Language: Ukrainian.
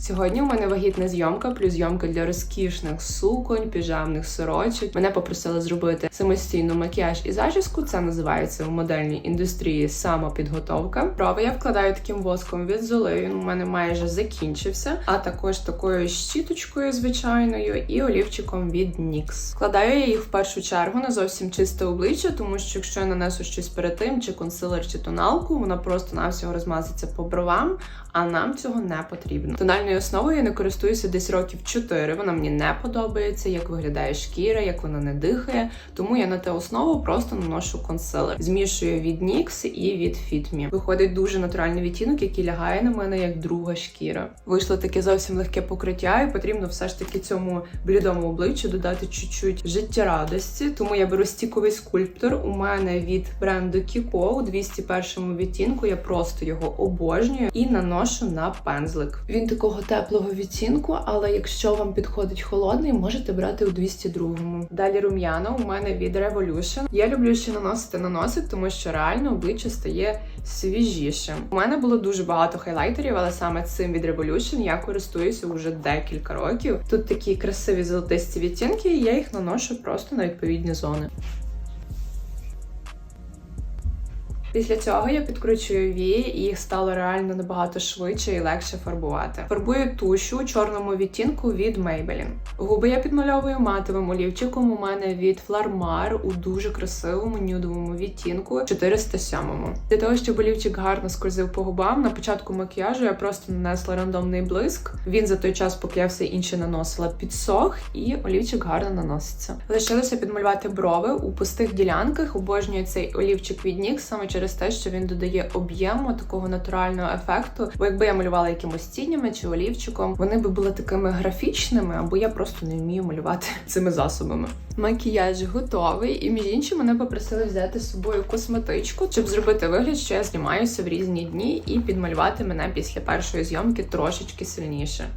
Сьогодні у мене вагітна зйомка, плюс зйомка для розкішних суконь, піжамних сорочок. Мене попросили зробити самостійно макіяж і зачіску. Це називається у модельній індустрії самопідготовка. Брови я вкладаю таким воском від золи. Він у мене майже закінчився, а також такою щіточкою звичайною і олівчиком від NYX. Вкладаю я їх в першу чергу на зовсім чисте обличчя, тому що якщо я нанесу щось перед тим, чи консилер, чи тоналку, вона просто навсього розмазиться по бровам, а нам цього не потрібно. Тональною основою я не користуюся десь років 4. Вона мені не подобається, як виглядає шкіра, як вона не дихає. Тому я на те основу просто наношу консилер. Змішую від NYX і від Fit. Виходить дуже натуральний відтінок, який лягає на мене як друга шкіра. Вийшло таке зовсім легке покриття, і потрібно все ж таки цьому блідому обличчю додати чуть-чуть життєрадості. Тому я беру стіковий скульптор. У мене від бренду Kiko у 201 відтінку. Я просто його обожнюю і наношу на пензлик. Він такого теплого відтінку, але якщо вам підходить холодний, можете брати у 202-му. Далі рум'яна у мене від Revolution. Я люблю ще наносити на носик, тому що реально обличчя стає свіжішим. У мене було дуже багато хайлайтерів, але саме цим від Revolution я користуюся вже декілька років. Тут такі красиві золотисті відтінки, і я їх наношу просто на відповідні зони. Після цього я підкручую вії, і їх стало реально набагато швидше і легше фарбувати. Фарбую тушу у чорному відтінку від Maybelline. Губи я підмальовую матовим олівчиком. У мене від Flarmar у дуже красивому нюдовому відтінку 407. Для того, щоб олівчик гарно скользив по губам, на початку макіяжу я просто нанесла рандомний блиск. Він за той час, поки я все інше наносила, підсох, і олівчик гарно наноситься. Лишилося підмалювати брови у пустих ділянках. Обожнюю цей олівчик від NYX саме через те, що він додає об'єму такого натурального ефекту. Бо якби я малювала якимось тінями чи олівчиком, вони би були такими графічними, або я просто не вмію малювати цими засобами. Макіяж готовий, і між іншим мене попросили взяти з собою косметичку, щоб зробити вигляд, що я знімаюся в різні дні і підмалювати мене після першої зйомки трошечки сильніше.